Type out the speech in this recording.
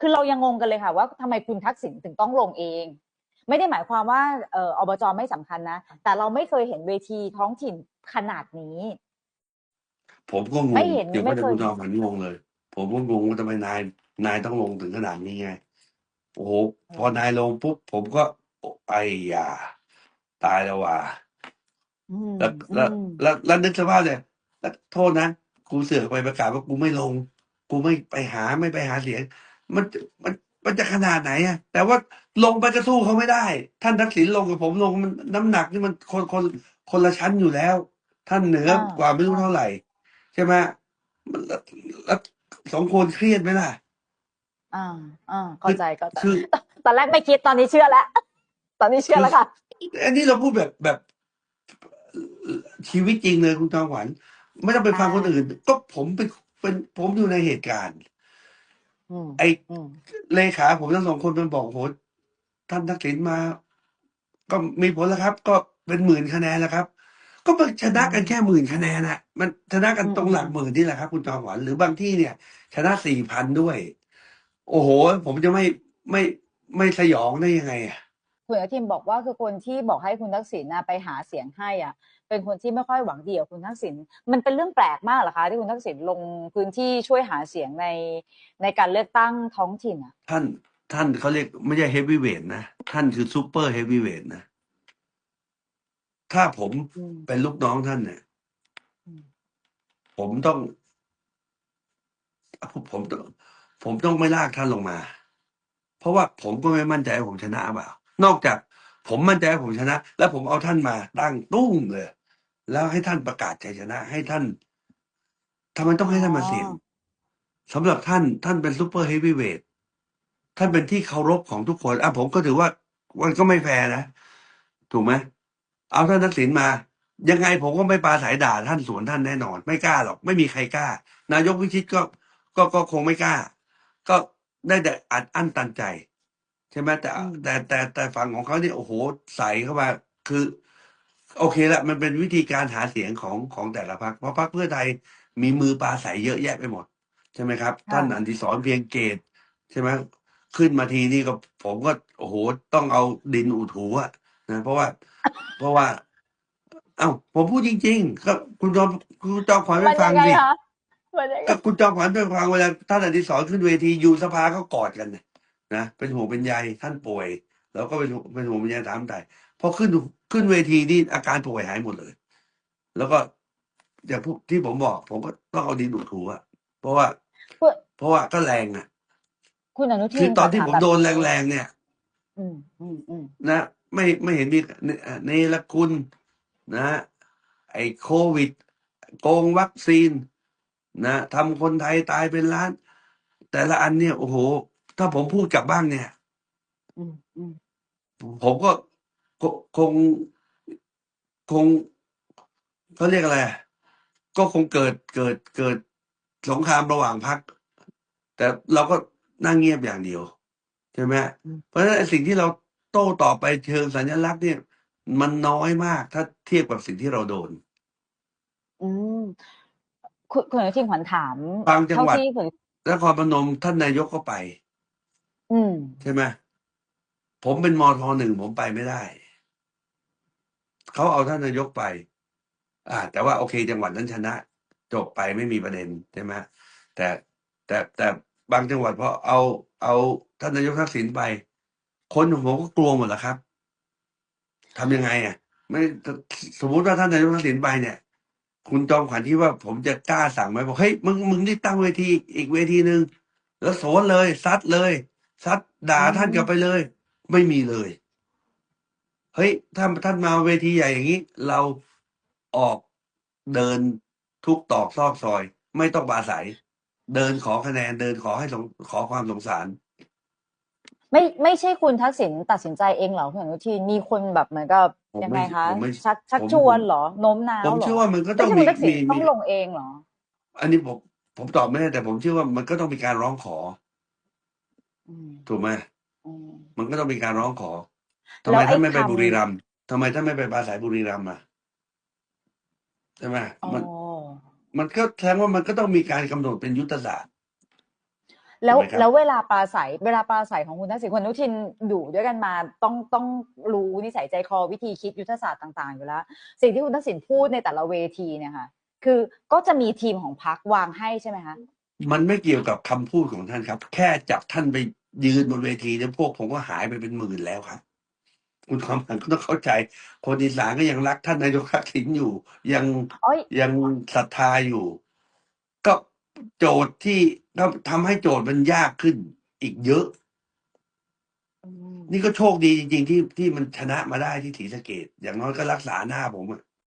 คือเรายังงงกันเลยค่ะ ว่าทำไมคุณทักษิณถึงต้องลงเอง ไม่ได้หมายความว่าเอ่ออบจไม่สำคัญนะ แต่เราไม่เคยเห็นเวทีท้องถิ่นขนาดนี้ ผมก็งงไม่เห็นเดี๋ยวไม่ไม่ได้เคยคุณจอมฝันงงเลย ผมก็งงว่าทำไมนายนายต้องลงถึงขนาดนี้ไงโอ้โหพอนายลงปุ๊บผมก็โอ้ไอ้ยาตายแล้วว่ะอืมแล้วแล้วอืมแล้วแล้วนึกสภาพเลยแล้วโทษนะกูเสือกไปประกาศว่ากูไม่ลง กูไม่ไปหาไม่ไปหาเสียง มันจะมันมันจะขนาดไหนอะแต่ว่าลงไปก็สู้เขาไม่ได้ ท่านทักษิณลงกับผมลงมันน้ำหนักนี่มันคนคนคนละชั้นอยู่แล้ว ท่านเหนือกว่าไม่รู้เท่าไหร่ ใช่ไหมมันแล้วแล้วสองคนเครียดไหมล่ะ อ่าอ่าเข้าใจเข้าใจ คือ ตอนแรกไม่คิดตอนนี้เชื่อแล้ว ตอนนี้เชื่อแล้วค่ะ อันนี้เราพูดแบบแบบชีวิตจริงเลยคุณจอมขวัญไม่ต้องไปฟังคนอื่น ก็ผมเป็นเป็นผมอยู่ในเหตุการณ์ อืมไอ้อืมเลขาผมทั้งสองคนมันบอกโหท่านทักษิณมา ก็มีผลแล้วครับ ก็เป็นหมื่นคะแนนแล้วครับ ก็มันชนะกันแค่หมื่นคะแนนนะมันชนะกันตรงหลักหมื่นนี่แหละครับ คุณจอมขวัญหรือบางที่เนี่ย ชนะสี่พันด้วย โอ้โห ผมจะไม่ไม่ไม่สยองได้ยังไงอะ คุณอนุทินบอกว่าคือคนที่บอกให้คุณทักษิณน่ะไปหาเสียงให้อะ เป็นคนที่ไม่ค่อยหวังดีกับคุณทักษิณมันเป็นเรื่องแปลกมากเหรอคะ ที่คุณทักษิณลงพื้นที่ช่วยหาเสียงในในการเลือกตั้งท้องถิ่นอะ ท่านท่านเขาเรียกไม่ใช่เฮฟวีเวทนะ ท่านคือซูเปอร์เฮฟวีเวทนะ ถ้าผมอืมเป็นลูกน้องท่านเนี่ยอืมผมต้องผมผมต้องผมต้องไม่ลากท่านลงมา เพราะว่าผมก็ไม่มั่นใจว่าผมชนะเปล่านอกจากผมมั่นใจว่าผมชนะ แล้วผมเอาท่านมาตั้งตุ้มเลย แล้วให้ท่านประกาศชัยชนะ ให้ท่านทำไมต้องให้ท่านมาเสี่ยงสำหรับท่านท่านเป็นซูเปอร์เฮฟวีเวทท่านเป็นที่เคารพของทุกคนอะผมก็ถือว่ามันก็ไม่แฟร์นะ ถูกไหมเอาท่านทักษิณมา ยังไงผมก็ไม่ปาสายด่าท่านสวนท่านแน่นอน ไม่กล้าหรอกไม่มีใครกล้า นายกวิชิตก็ก็ก็คงไม่กล้า ก็ได้แต่อัดอั้นตันใจ ใช่ไหมแต่อืมแต่แต่แต่ฝั่งของเขาเนี่ยโอ้โหใส่เข้ามาคือ โอเคละมันเป็นวิธีการหาเสียงของของแต่ละพรรคเพราะพรรคเพื่อไทยมีมือปลาใสเยอะแยะไปหมด ใช่ไหมครับท่านอันดิศรเพียงเกต ใช่ไหมขึ้นมาทีนี่ก็ผมก็โอ้โหต้องเอาดินอุดหูอะนะเพราะว่า เพราะว่า เอ้าผมพูดจริง ๆ ก็คุณจอมคุณจอมขวัญไปมันฟัยังงไงสิ คะมันยังไงก็คุณจอมขวัญไปฟังเวลาท่านอดิศรขึ้นเวทีอยู่สภาก็กอดกันนะเป็นห่วงเป็นใยท่านป่วย แล้วก็เป็นห่วงเป็นห่วงเป็นใยถามไถ่พอขึ้นขึ้นเวทีนี่อาการป่วยหายหมดเลย แล้วก็อย่างพวกที่ผมบอก ผมก็ต้องเอาดินอุดหูอะเพราะว่าคุณเพราะว่าก็แรงอะคุณอนุทินคือตอนที่ขผมถาโดนแบบแรงๆเนี่ย อืมอืมอืมนะไม่ไม่เห็นมีเนรคุณนะ ไอ้โควิด โกงวัคซีน นะทำคนไทยตายเป็นล้าน แต่ละอันเนี่ย โอ้โห ถ้าผมพูดกลับบ้างเนี่ย อืมอืมผมก็คคง คงเขาเรียกอะไรอะก็คงเกิดเกิดเกิดสงครามระหว่างพรรคแต่เราก็นั่งเงียบอย่างเดียว ใช่ไหมเพราะฉะนั้นไอ้สิ่งที่เราโต้ตอบไปเชิงสัญลักษณ์เนี่ย มันน้อยมากถ้าเทียบกับสิ่งที่เราโดน อืมคุณคุณอนุทินขวัญถามบางจังหวัดเท่าที่คุณนครพนมท่านนายกก็ไป อืม ใช่ไหม ผมเป็นมทหนึ่งผมไปไม่ได้เขาเอาท่านนายกไป อ่า แต่ว่าโอเค จังหวัดนั้นชนะ จบไปไม่มีประเด็นใช่ไหมแต่แต่แต่บางจังหวัดพอเอาเอาท่านนายกทักษิณไป คนของผมก็กลัวหมดแล้วครับทำยังไงอะ ไม่สมมุติว่าท่านนายกทักษิณไปเนี่ย คุณจอมขวัญที่ว่าผมจะกล้าสั่งไหมบอกเฮ้ยมึงมึงนี่ตั้งเวทีอีกเวทีหนึ่งแล้วสนเลยซัดเลยซัดด่าท่านกลับไปเลย ไม่มีเลย เฮ้ยถ้าท่านมาเวทีใหญ่อย่างนี้ เราออกเดินทุกตอกซอกซอย ไม่ต้องปราศัย เดินขอคะแนนเดินขอให้สงขอความสงสาร ไม่ไม่ใช่คุณทักษิณตัดสินใจเองเหรอคุณอนุทินมีคนแบบเหมือนกับผมยังไม่ไงคะผมไม่ชักชักผม ชวนเหรอโน้มน้าวผมเหรอเชื่อว่ามันก็ไม่ต้องใช่คุมีณทักษิณมีต้อมี งลงเองเหรอ อันนี้ผมผมตอบไม่ได้แต่ผมเชื่อว่ามันก็ต้องมีการร้องขออืม ถูกไหมอื มมันก็ต้องมีการร้องขอทำแล้ไมวไอ้ท่านไม่ไปคำบุรีรัมย์ทำไมท่านไม่ไปปราศัยบุรีรัมย์อะใช่ไหมอ๋อมันมันก็แสดงว่ามันก็ต้องมีการกำหนดเป็นยุทธศาสตร์ แล้วถูกไหมครับแล้วเวลาปราศัยเวลาปราศัยของคุณทักษิณคุณอนุทินอยู่ด้วยกันมาต้องต้องรู้นิสัยใจคอวิธีคิดยุทธศาสตร์ต่าง ๆ อยู่แล้ว สิ่งที่คุณทักษิณพูดในแต่ละเวทีเนี่ยค่ะ คือก็จะมีทีมของพรรควางให้ใช่ไหมคะมันไม่เกี่ยวกับคำพูดของท่านครับ แค่จับท่านไป ยืนบนเวทีเนี่ยพวกผมก็หายไปเป็นหมื่นแล้วครับ คุณความหันก็ต้องเข้าใจ คนอีสานก็ยังรักท่านนายกทักษิณอยู่ ยังอ้อยยังศรัทธาอยู่ ก็โจทย์ที่ก็ทำให้โจทย์มันยากขึ้นอีกเยอะ อืมนี่ก็โชคดีจริง ๆ ที่ที่มันชนะมาได้ที่ศรีสะเกดอย่างน้อยก็รักษาหน้าผมอะ